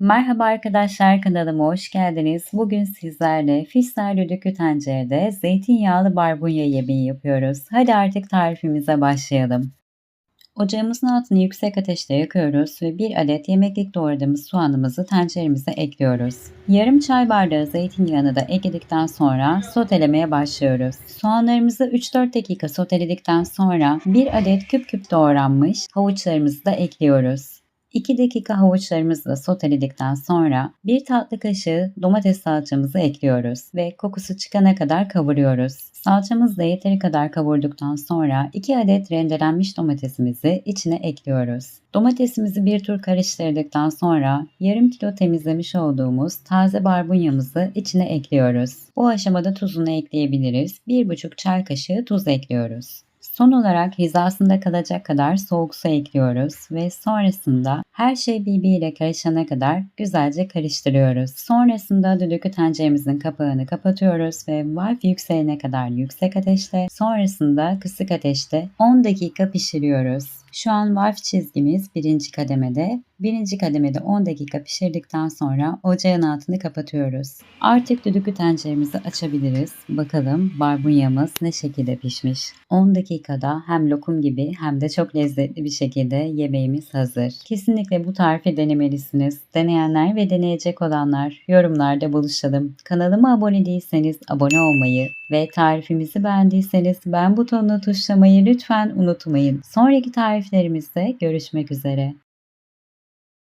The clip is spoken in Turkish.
Merhaba arkadaşlar kanalıma hoş geldiniz. Bugün sizlerle Fisler düdüklü tencerede zeytinyağlı barbunya yemeği yapıyoruz. Hadi artık tarifimize başlayalım. Ocağımızın altını yüksek ateşte yakıyoruz ve bir adet yemeklik doğradığımız soğanımızı tenceremize ekliyoruz. Yarım çay bardağı zeytinyağını da ekledikten sonra sotelemeye başlıyoruz. Soğanlarımızı 3-4 dakika soteledikten sonra bir adet küp küp doğranmış havuçlarımızı da ekliyoruz. 2 dakika havuçlarımızı da soteledikten sonra 1 tatlı kaşığı domates salçamızı ekliyoruz ve kokusu çıkana kadar kavuruyoruz. Salçamızı da yeteri kadar kavurduktan sonra 2 adet rendelenmiş domatesimizi içine ekliyoruz. Domatesimizi bir tur karıştırdıktan sonra yarım kilo temizlemiş olduğumuz taze barbunyamızı içine ekliyoruz. Bu aşamada tuzunu ekleyebiliriz. 1,5 çay kaşığı tuz ekliyoruz. Son olarak hizasında kalacak kadar soğuk su ekliyoruz ve sonrasında her şey birbiriyle karışana kadar güzelce karıştırıyoruz. Sonrasında düdüklü tenceremizin kapağını kapatıyoruz ve valf yükselene kadar yüksek ateşte, sonrasında kısık ateşte 10 dakika pişiriyoruz. Şu an valf çizgimiz birinci kademede. Birinci kademede 10 dakika pişirdikten sonra ocağın altını kapatıyoruz. Artık düdüklü tenceremizi açabiliriz. Bakalım barbunyamız ne şekilde pişmiş. 10 dakikada hem lokum gibi hem de çok lezzetli bir şekilde yemeğimiz hazır. Kesinlikle bu tarifi denemelisiniz. Deneyenler ve deneyecek olanlar yorumlarda buluşalım. Kanalıma abone değilseniz abone olmayı ve tarifimizi beğendiyseniz beğen butonuna tuşlamayı lütfen unutmayın. Sonraki tariflerimizde görüşmek üzere.